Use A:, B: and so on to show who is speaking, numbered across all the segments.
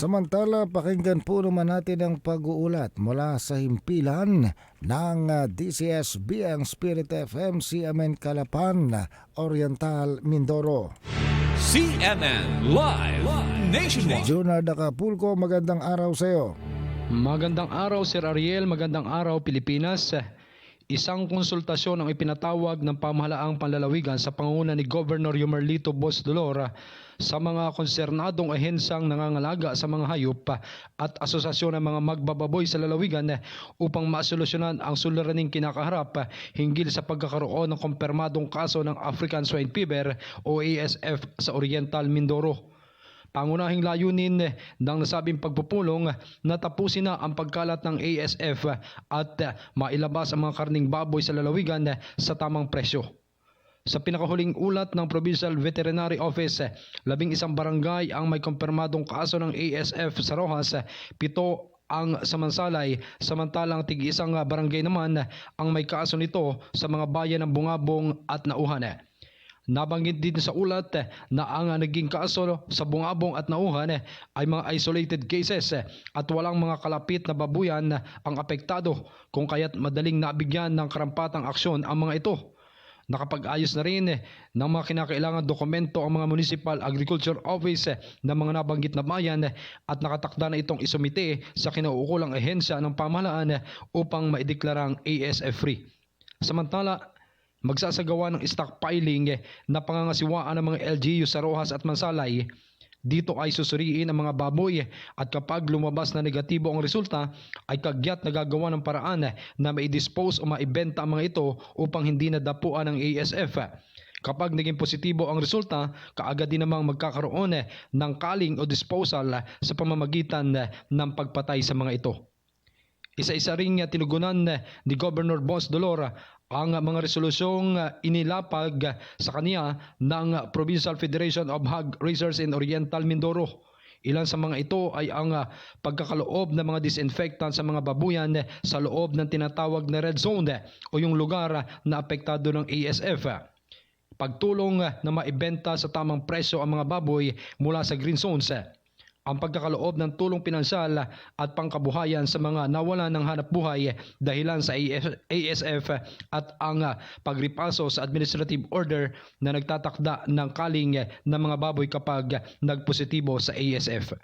A: Samantala, pakinggan po naman natin ang pag-uulat mula sa himpilan ng ah, DCSB ang Spirit FM CMN Calapan, Oriental, Mindoro.
B: CNN Live Nationwide.
A: Junard Acapulco, magandang araw sa iyo.
C: Magandang araw Sir Ariel, magandang araw Pilipinas. Isang konsultasyon ang ipinatawag ng pamahalaang panlalawigan sa pangunguna ni Governor Yumerlito Bos Dolor sa mga konsernadong ahensyang nangangalaga sa mga hayop at asosasyon ng mga magbababoy sa lalawigan upang masolusyonan ang suliraning kinakaharap hinggil sa pagkakaroon ng kumpirmadong kaso ng African Swine Fever o ASF sa Oriental Mindoro. Pangunahing layunin ng nasabing pagpupulong na tapusin na ang pagkalat ng ASF at mailabas ang mga karning baboy sa lalawigan sa tamang presyo. Sa pinakahuling ulat ng Provincial Veterinary Office, labing isang barangay ang may kumpirmadong kaso ng ASF sa Rojas, pito ang samansalay, samantalang tig-isang barangay naman ang may kaso nito sa mga bayan ng Bungabong at Nauhan. Nabanggit din sa ulat na ang naging kaso sa Bungabong at Nauhan ay mga isolated cases at walang mga kalapit na babuyan ang apektado kung kaya't madaling nabigyan ng karampatang aksyon ang mga ito. Nakapag-ayos na rin ng mga kinakailangan dokumento ang mga Municipal Agriculture Office ng mga nabanggit na bayan at nakatakda na itong isumite sa kinauukulang ahensya ng pamahalaan upang maideklarang ASF-free. Samantala, magsasagawa ng stockpiling na pangangasiwaan ng mga LGU sa Rojas at Mansalay. Dito ay susuriin ang mga baboy at kapag lumabas na negatibo ang resulta ay kagyat na gagawa ng paraan na mai-dispose o maibenta ang mga ito upang hindi nadapuan ng ASF. Kapag naging positibo ang resulta, kaagad din namang magkakaroon ng calling o disposal sa pamamagitan ng pagpatay sa mga ito. Isa-isa ring tinugunan ni Governor Boss Dolor ang mga resolusyong inilapag sa kaniya ng Provincial Federation of Hog Raisers in Oriental Mindoro. Ilan sa mga ito ay ang pagkakaloob ng mga disinfectant sa mga babuyan sa loob ng tinatawag na red zone o yung lugar na apektado ng ASF. Pagtulong na maibenta sa tamang presyo ang mga baboy mula sa green zones ang pagkakaloob ng tulong pinansyal at pangkabuhayan sa mga nawalan ng hanap buhay dahilan sa ASF at ang pagripaso sa administrative order na nagtatakda ng kaling ng mga baboy kapag nagpositibo sa ASF.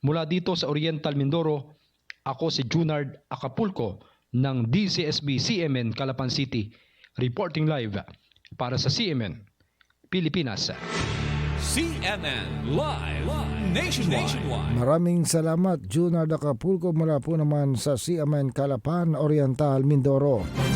C: Mula dito sa Oriental Mindoro, ako si Junard Acapulco ng DCSB CMN Calapan City, reporting live para sa CMN Pilipinas.
B: CNN Live Nationwide.
A: Maraming salamat, Junard Acapulco, mula po naman sa CMN Calapan, Oriental, Mindoro.